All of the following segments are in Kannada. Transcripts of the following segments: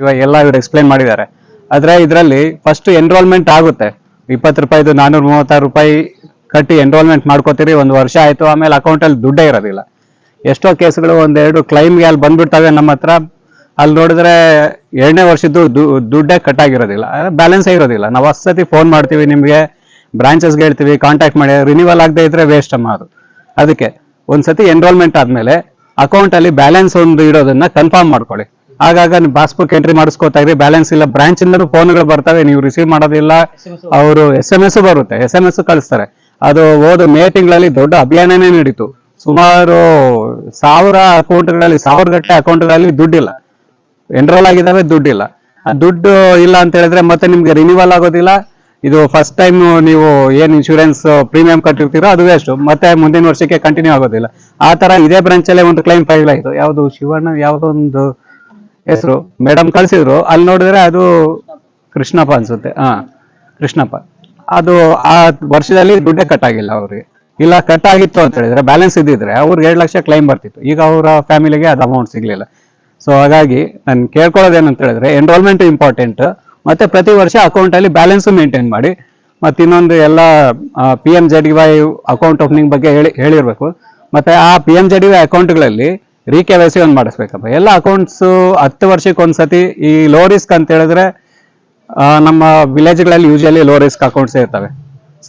ಇವಾಗ ಎಲ್ಲ ಇವ್ರು ಎಕ್ಸ್ಪ್ಲೈನ್ ಮಾಡಿದ್ದಾರೆ. ಆದ್ರೆ ಇದರಲ್ಲಿ ಫಸ್ಟ್ ಎನ್ರೋಲ್ಮೆಂಟ್ ಆಗುತ್ತೆ. ಇಪ್ಪತ್ತು ರೂಪಾಯಿದು ನಾನೂರ ಮೂವತ್ತಾರು ರೂಪಾಯಿ ಕಟ್ಟಿ ಎನ್ರೋಲ್ಮೆಂಟ್ ಮಾಡ್ಕೋತೀರಿ, ಒಂದು ವರ್ಷ ಆಯ್ತು, ಆಮೇಲೆ ಅಕೌಂಟಲ್ಲಿ ದುಡ್ಡೇ ಇರೋದಿಲ್ಲ. ಎಷ್ಟೋ ಕೇಸ್ಗಳು ಒಂದೆರಡು ಕ್ಲೈಮ್ಗೆ ಅಲ್ಲಿ ಬಂದ್ಬಿಡ್ತವೆ ನಮ್ಮ ಹತ್ರ. ಅಲ್ಲಿ ನೋಡಿದ್ರೆ ಎರಡನೇ ವರ್ಷದ್ದು ದುಡ್ಡೇ ಕಟ್ ಆಗಿರೋದಿಲ್ಲ. ಬ್ಯಾಲೆನ್ಸೇ ಇರೋದಿಲ್ಲ. ನಾವು ಹೊಸತಿ ಫೋನ್ ಮಾಡ್ತೀವಿ ನಿಮಗೆ ಬ್ರಾಂಚಸ್ಗೆ ಹೇಳ್ತೀವಿ ಕಾಂಟ್ಯಾಕ್ಟ್ ಮಾಡಿ. ರಿನಿವಲ್ ಆಗದೆ ಇದ್ರೆ ವೇಸ್ಟ್ ಅಮ್ಮ ಅದು. ಅದಕ್ಕೆ ಒಂದ್ಸತಿ ಎನ್ರೋಲ್ಮೆಂಟ್ ಆದ್ಮೇಲೆ ಅಕೌಂಟ್ ಅಲ್ಲಿ ಬ್ಯಾಲೆನ್ಸ್ ಒಂದು ಇರೋದನ್ನ ಕನ್ಫರ್ಮ್ ಮಾಡ್ಕೊಳ್ಳಿ. ಆಗಾಗ ನೀವು ಪಾಸ್ಬುಕ್ ಎಂಟ್ರಿ ಮಾಡಿಸ್ಕೋತಾ ಇರಿ ಬ್ಯಾಲೆನ್ಸ್ ಇಲ್ಲ ಬ್ರಾಂಚ್ ಇಂದಲೂ ಫೋನ್ಗಳು ಬರ್ತವೆ ನೀವು ರಿಸೀವ್ ಮಾಡೋದಿಲ್ಲ. ಅವರು ಎಸ್ ಎಂ ಎಸ್ ಬರುತ್ತೆ ಎಸ್ ಎಂ ಎಸ್ ಕಳಿಸ್ತಾರೆ. ಅದು ಹೋದ ಮೇ ತಿಂಗಳಲ್ಲಿ ದೊಡ್ಡ ಅಭಿಯಾನನೇ ನಡೀತು. ಸುಮಾರು ಸಾವಿರ ಅಕೌಂಟ್ಗಳಲ್ಲಿ ಸಾವಿರ ಗಟ್ಟಲೆ ಅಕೌಂಟ್ಗಳಲ್ಲಿ ದುಡ್ಡಿಲ್ಲ. ಎನ್ರೋಲ್ ಆಗಿದ್ದಾವೆ ದುಡ್ಡಿಲ್ಲ. ಆ ದುಡ್ಡು ಇಲ್ಲ ಅಂತ ಹೇಳಿದ್ರೆ ಮತ್ತೆ ನಿಮ್ಗೆ ರಿನ್ಯೂವಲ್ ಆಗೋದಿಲ್ಲ. ಇದು ಫಸ್ಟ್ ಟೈಮ್ ನೀವು ಏನ್ ಇನ್ಶೂರೆನ್ಸ್ ಪ್ರೀಮಿಯಂ ಕಟ್ಟಿರ್ತೀರೋ ಅದು ವೇಸ್ಟ್ ಮತ್ತೆ ಮುಂದಿನ ವರ್ಷಕ್ಕೆ ಕಂಟಿನ್ಯೂ ಆಗೋದಿಲ್ಲ. ಆ ತರ ಇದೇ ಬ್ರಾಂಚಲ್ಲೇ ಒಂದು ಕ್ಲೈಮ್ ಫೈಲ್ ಆಯಿತು. ಯಾವುದು ಶಿವಣ್ಣ ಯಾವುದೋ ಒಂದು ಹೆಸರು? ಮೇಡಮ್ ಕಳ್ಸಿದ್ರು. ಅಲ್ಲಿ ನೋಡಿದ್ರೆ ಅದು ಕೃಷ್ಣಪ್ಪ ಅನ್ಸುತ್ತೆ. ಹಾ, ಕೃಷ್ಣಪ್ಪ. ಅದು ಆ ವರ್ಷದಲ್ಲಿ ದುಡ್ಡೇ ಕಟ್ ಆಗಿಲ್ಲ ಅವ್ರಿಗೆ. ಇಲ್ಲ ಕಟ್ ಆಗಿತ್ತು ಅಂತ ಹೇಳಿದ್ರೆ ಬ್ಯಾಲೆನ್ಸ್ ಇದ್ದಿದ್ರೆ ಅವ್ರಿಗೆ ಎರಡು ಲಕ್ಷ ಕ್ಲೈಮ್ ಬರ್ತಿತ್ತು. ಈಗ ಅವರ ಫ್ಯಾಮಿಲಿಗೆ ಅದು ಅಮೌಂಟ್ ಸಿಗ್ಲಿಲ್ಲ. ಸೊ ಹಾಗಾಗಿ ನಾನು ಕೇಳ್ಕೊಳ್ಳೋದೇನಂತ ಹೇಳಿದ್ರೆ ಎನ್ರೋಲ್ಮೆಂಟ್ ಇಂಪಾರ್ಟೆಂಟ್ ಮತ್ತೆ ಪ್ರತಿ ವರ್ಷ ಅಕೌಂಟ್ ಅಲ್ಲಿ ಬ್ಯಾಲೆನ್ಸ್ ಮೇಂಟೈನ್ ಮಾಡಿ. ಮತ್ತೆ ಇನ್ನೊಂದು ಎಲ್ಲ P M D Y account opening ಬಗ್ಗೆ ಹೇಳಿ, ಹೇಳಿರ್ಬೇಕು. ಮತ್ತೆ ಆ ಪಿ ಎಂ ಡಿ ವೈ ಅಕೌಂಟ್ಗಳಲ್ಲಿ ರೀ ಕೆ ವೈ ಸಿ ಒಂದು ಮಾಡಿಸ್ಬೇಕಪ್ಪ. ಎಲ್ಲ ಅಕೌಂಟ್ಸ್ ಹತ್ತು ವರ್ಷಕ್ಕೆ ಒಂದ್ಸತಿ ಈ ಲೋ ರಿಸ್ಕ್ ಅಂತ ಹೇಳಿದ್ರೆ ನಮ್ಮ ವಿಲೇಜ್ಗಳಲ್ಲಿ ಯೂಶಲಿ ಲೋ ರಿಸ್ಕ್ ಅಕೌಂಟ್ಸ್ ಇರ್ತವೆ.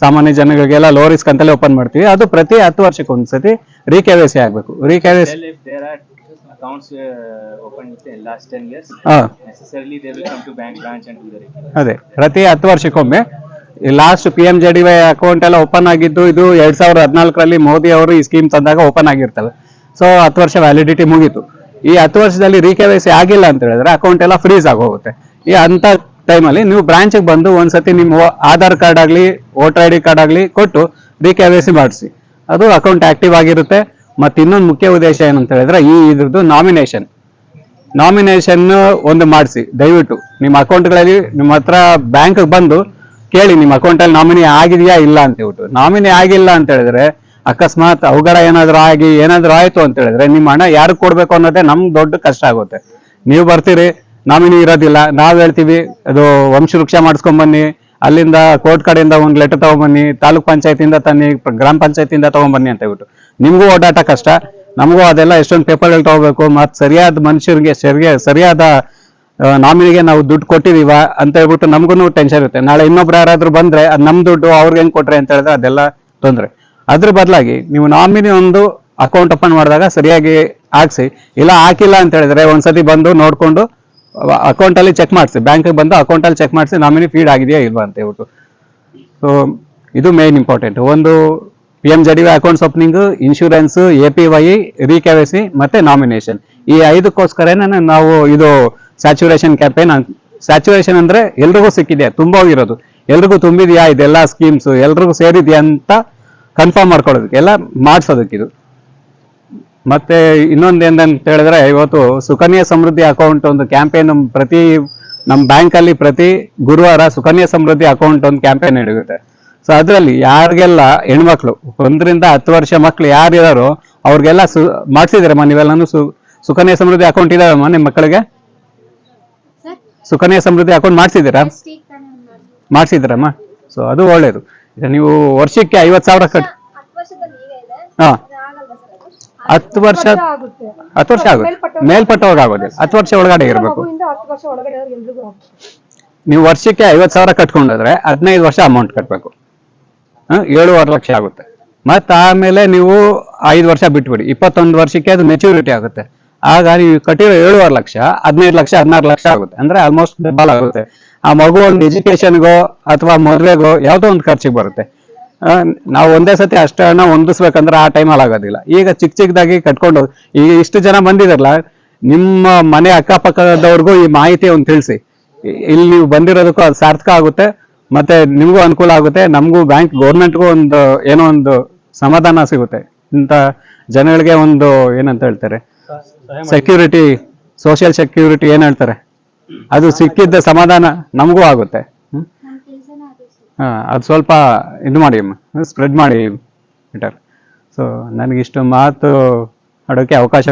ಸಾಮಾನ್ಯ ಜನಗಳಿಗೆಲ್ಲ ಲೋ ರಿಸ್ಕ್ ಅಂತಲೇ ಓಪನ್ ಮಾಡ್ತೀವಿ. ಅದು ಪ್ರತಿ ಹತ್ತು ವರ್ಷಕ್ಕೆ ಒಂದ್ಸತಿ ರೀ ಕೆ ವೈ ಸಿ ಆಗಬೇಕು. Re K Y C Well, if there are accounts opened within last 10 years, ಹಾಂ. Necessarily they will come to bank branch and do ಅದೇ ಪ್ರತಿ ಹತ್ತು ವರ್ಷಕ್ಕೊಮ್ಮೆ. Last P M J D Y account ಎಲ್ಲ ಓಪನ್ ಆಗಿದ್ದು ಇದು ಎರಡ್ ಸಾವಿರದ ಹದಿನಾಲ್ಕರಲ್ಲಿ ಮೋದಿ ಅವರು ಈ ಸ್ಕೀಮ್ ತಂದಾಗ ಓಪನ್ ಆಗಿರ್ತವೆ. ಸೊ ಹತ್ತು ವರ್ಷ ವ್ಯಾಲಿಡಿಟಿ ಮುಗೀತು. ಈ ಹತ್ತು ವರ್ಷದಲ್ಲಿ ರಿಕೆವೈಸಿ ಆಗಿಲ್ಲ ಅಂತ ಹೇಳಿದ್ರೆ ಅಕೌಂಟ್ ಎಲ್ಲ ಫ್ರೀಸ್ ಆಗೋಗುತ್ತೆ. ಈ ಅಂತ ಟೈಮಲ್ಲಿ ನೀವು ಬ್ರಾಂಚಿಗೆ ಬಂದು ಒಂದ್ಸತಿ ನಿಮ್ಮ ಆಧಾರ್ ಕಾರ್ಡ್ ಆಗಲಿ ವೋಟರ್ ಐ ಡಿ ಕಾರ್ಡ್ ಆಗಲಿ ಕೊಟ್ಟು ರಿಕೆವೈಸಿ ಮಾಡಿಸಿ. ಅದು ಅಕೌಂಟ್ ಆಕ್ಟಿವ್ ಆಗಿರುತ್ತೆ. ಮತ್ತೆ ಇನ್ನೊಂದು ಮುಖ್ಯ ಉದ್ದೇಶ ಏನಂತ ಹೇಳಿದ್ರೆ ಈ ಇದ್ರದ್ದು ನಾಮಿನೇಷನ್ ನಾಮಿನೇಷನ್ ಒಂದು ಮಾಡಿಸಿ. ದಯವಿಟ್ಟು ನಿಮ್ಮ ಅಕೌಂಟ್ಗಳಲ್ಲಿ ನಿಮ್ಮ ಹತ್ರ ಬ್ಯಾಂಕ್ಗೆ ಬಂದು ಕೇಳಿ ನಿಮ್ಮ ಅಕೌಂಟಲ್ಲಿ ನಾಮಿನಿ ಆಗಿದೆಯಾ ಇಲ್ಲ ಅಂತ ಹೇಳ್ಬಿಟ್ಟು. ನಾಮಿನಿ ಆಗಿಲ್ಲ ಅಂತ ಹೇಳಿದ್ರೆ ಅಕಸ್ಮಾತ್ ಅವಘಡ ಏನಾದ್ರು ಆಗಿ, ಏನಾದ್ರು ಆಯ್ತು ಅಂತ ಹೇಳಿದ್ರೆ ನಿಮ್ಮ ಹಣ ಯಾರು ಕೊಡ್ಬೇಕು ಅನ್ನೋದೇ ನಮ್ಗೆ ದೊಡ್ಡ ಕಷ್ಟ ಆಗುತ್ತೆ. ನೀವು ಬರ್ತೀರಿ ನಾಮಿನಿ ಇರೋದಿಲ್ಲ. ನಾವ್ ಹೇಳ್ತೀವಿ, ಅದು ವಂಶವೃಕ್ಷ ಮಾಡಿಸ್ಕೊಂಡ್ ಬನ್ನಿ, ಅಲ್ಲಿಂದ ಕೋರ್ಟ್ ಕಡೆಯಿಂದ ಒಂದು ಲೆಟರ್ ತಗೊಂಬನ್ನಿ, ತಾಲೂಕ್ ಪಂಚಾಯತಿಂದ ತನ್ನಿ, ಗ್ರಾಮ ಪಂಚಾಯತಿಂದ ತಗೊಂಬನ್ನಿ ಅಂತ ಹೇಳ್ಬಿಟ್ಟು. ನಿಮಗೂ ಓಡಾಟ ಕಷ್ಟ, ನಮಗೂ ಅದೆಲ್ಲ ಎಷ್ಟೊಂದು ಪೇಪರ್ಗಳು ತಗೋಬೇಕು, ಮತ್ತು ಸರಿಯಾದ ಮನುಷ್ಯರಿಗೆ ಸರಿಯ ಸರಿಯಾದ ನಾಮಿನಿಗೆ ನಾವು ದುಡ್ಡು ಕೊಟ್ಟಿದೀವ ಅಂತ ಹೇಳ್ಬಿಟ್ಟು ನಮಗೂ ಟೆನ್ಷನ್ ಇರುತ್ತೆ. ನಾಳೆ ಇನ್ನೊಬ್ರು ಯಾರಾದ್ರೂ ಬಂದ್ರೆ, ಅದು ನಮ್ಮ ದುಡ್ಡು, ಅವ್ರಿಗೆ ಹೆಂಗೆ ಕೊಟ್ರೆ ಅಂತ ಹೇಳಿದ್ರೆ ಅದೆಲ್ಲ ತೊಂದ್ರೆ. ಅದ್ರ ಬದಲಾಗಿ ನೀವು ನಾಮಿನಿ ಒಂದು ಅಕೌಂಟ್ ಓಪನ್ ಮಾಡಿದಾಗ ಸರಿಯಾಗಿ ಹಾಕ್ಸಿ, ಇಲ್ಲ ಹಾಕಿಲ್ಲ ಅಂತ ಹೇಳಿದ್ರೆ ಒಂದ್ಸತಿ ಬಂದು ನೋಡ್ಕೊಂಡು ಅಕೌಂಟ್ ಅಲ್ಲಿ ಚೆಕ್ ಮಾಡಿಸಿ ಬ್ಯಾಂಕಿಗೆ ಬಂದು ಅಕೌಂಟ್ ಅಲ್ಲಿ ಚೆಕ್ ಮಾಡಿಸಿ ನಾಮಿನಿ ಫೀಡ್ ಆಗಿದೆಯಾ ಇಲ್ವಾ ಅಂತ ಹೇಳ್ಬಿಟ್ಟು. ಸೊ ಇದು ಮೇನ್ ಇಂಪಾರ್ಟೆಂಟ್ ಒಂದು P M JD accounts opening insurance A P Y re K Y C ಮತ್ತೆ ನಾಮಿನೇಷನ್ ಈ ಐದಕ್ಕೋಸ್ಕರನೇ ನಾವು ಇದು ಸ್ಯಾಚುರೇಷನ್ ಕ್ಯಾಂಪೇನ್ ಸ್ಯಾಚುರೇಷನ್ ಅಂದ್ರೆ ಎಲ್ರಿಗೂ ಸಿಕ್ಕಿದೆ ತುಂಬ ಹೋಗಿರೋದು ಎಲ್ರಿಗೂ ತುಂಬಿದ್ಯಾ ಇದೆಲ್ಲ ಸ್ಕೀಮ್ಸ್ ಎಲ್ರಿಗೂ ಸೇರಿದೆಯಾ ಅಂತ ಕನ್ಫರ್ಮ್ ಮಾಡ್ಕೊಳ್ಳೋದಕ್ಕೆ. ಎಲ್ಲ ಮಾಡಿಸೋದಕ್ಕಿದು ಮತ್ತೆ ಇನ್ನೊಂದು ಏನಂತ ಹೇಳಿದ್ರೆ ಇವತ್ತು ಸುಕನ್ಯಾ ಸಮೃದ್ಧಿ ಅಕೌಂಟ್ ಒಂದು ಕ್ಯಾಂಪೇನ್ ಪ್ರತಿ ನಮ್ಮ ಬ್ಯಾಂಕ್ ಅಲ್ಲಿ ಪ್ರತಿ ಗುರುವಾರ ಸುಕನ್ಯಾ ಸಮೃದ್ಧಿ ಅಕೌಂಟ್ ಒಂದು ಕ್ಯಾಂಪೇನ್ ನಡೆಯುತ್ತೆ. ಸೊ ಅದರಲ್ಲಿ ಯಾರಿಗೆಲ್ಲ ಹೆಣ್ಮಕ್ಳು ಒಂದರಿಂದ ಹತ್ತು ವರ್ಷ ಮಕ್ಳು ಯಾರಿದಾರೋ ಅವ್ರಿಗೆಲ್ಲ ಸು ಮಾಡಿಸಿದ್ರಮ್ಮ ನೀವೆಲ್ಲಾನು ಸು ಸುಕನ್ಯಾ ಸಮೃದ್ಧಿ ಅಕೌಂಟ್ ಇದಾವಮ್ಮ ನಿಮ್ಮ ಮಕ್ಕಳಿಗೆ? ಸುಕನ್ಯಾ ಸಮೃದ್ಧಿ ಅಕೌಂಟ್ ಮಾಡಿಸಿದ್ದೀರಾ? ಮಾಡ್ಸಿದಿರಮ್ಮ ಸೊ ಅದು ಒಳ್ಳೇದು. ನೀವು ವರ್ಷಕ್ಕೆ ಐವತ್ತು ಸಾವಿರ ಕಟ್ ಹಾ. ಸರ್ ಅದು? ಹತ್ತು ವರ್ಷ ಆಗುತ್ತೆ. ಹತ್ತು ವರ್ಷ ಆಗುತ್ತೆ. ಮೇಲ್ಪಟ್ಟವಾಗ ಆಗೋದಿಲ್ಲ ಹತ್ತು ವರ್ಷ ಒಳಗಡೆ ಇರಬೇಕು. ನೀವು ವರ್ಷಕ್ಕೆ ಐವತ್ತು ಸಾವಿರ ಕಟ್ಕೊಂಡಿದ್ರೆ ಹದಿನೈದು ವರ್ಷ ಅಮೌಂಟ್ ಕಟ್ಟಬೇಕು ಏಳುವರೆ ಲಕ್ಷ ಆಗುತ್ತೆ. ಮತ್ತೆ ಆಮೇಲೆ ನೀವು ಐದು ವರ್ಷ ಬಿಟ್ಬಿಡಿ. ಇಪ್ಪತ್ತೊಂದು ವರ್ಷಕ್ಕೆ ಅದು ಮೆಚುರಿಟಿ ಆಗುತ್ತೆ. ಆಗ ನೀವು ಕಟ್ಟಿರೋ ಏಳುವರೆ ಲಕ್ಷ ಹದಿನೈದು ಲಕ್ಷ ಹದಿನಾರು ಲಕ್ಷ ಆಗುತ್ತೆ. ಅಂದ್ರೆ ಆಲ್ಮೋಸ್ಟ್ ಡಬಲ್ ಆಗುತ್ತೆ. ಆ ಮಗು ಒಂದು ಎಜುಕೇಶನ್ಗೋ ಅಥವಾ ಮದುವೆಗೋ ಯಾವುದೋ ಒಂದು ಖರ್ಚಿಗೆ ಬರುತ್ತೆ. ನಾವು ಒಂದೇ ಸತಿ ಅಷ್ಟು ಹಣ ಹೊಂದಿಸ್ಬೇಕಂದ್ರೆ ಆ ಟೈಮಲ್ಲಿ ಆಗೋದಿಲ್ಲ. ಈಗ ಚಿಕ್ಕ ಚಿಕ್ಕದಾಗಿ ಕಟ್ಕೊಂಡು ಈಗ ಇಷ್ಟು ಜನ ಬಂದಿದ್ರಲ್ಲ ನಿಮ್ಮ ಮನೆ ಅಕ್ಕಪಕ್ಕದವ್ರಿಗೂ ಈ ಮಾಹಿತಿ ಒಂದು ತಿಳಿಸಿ. ಇಲ್ಲಿ ನೀವು ಬಂದಿರೋದಕ್ಕೂ ಅದು ಸಾರ್ಥಕ ಆಗುತ್ತೆ ಮತ್ತೆ ನಿಮಗೂ ಅನುಕೂಲ ಆಗುತ್ತೆ ನಮಗೂ ಬ್ಯಾಂಕ್ ಗೌರ್ಮೆಂಟ್ಗೂ ಒಂದು ಏನೋ ಒಂದು ಸಮಾಧಾನ ಸಿಗುತ್ತೆ. ಇಂಥ ಜನಗಳಿಗೆ ಒಂದು ಏನಂತ ಹೇಳ್ತಾರೆ? ಸೆಕ್ಯೂರಿಟಿ ಸೋಷಿಯಲ್ ಸೆಕ್ಯೂರಿಟಿ ಏನು ಹೇಳ್ತಾರೆ? ಅದು ಸಿಕ್ಕಿದ್ದ ಸಮಾಧಾನ ನಮಗೂ ಆಗುತ್ತೆ. ಅದು ಹಾ ಅದು ಸ್ವಲ್ಪ ಇದು ಮಾಡಿ ಸ್ಪ್ರೆಡ್ ಮಾಡಿ ಬೆಟರ್. ಸೊ ನನಗಿಷ್ಟು ಮಾತು ಆಡೋಕ್ಕೆ ಅವಕಾಶ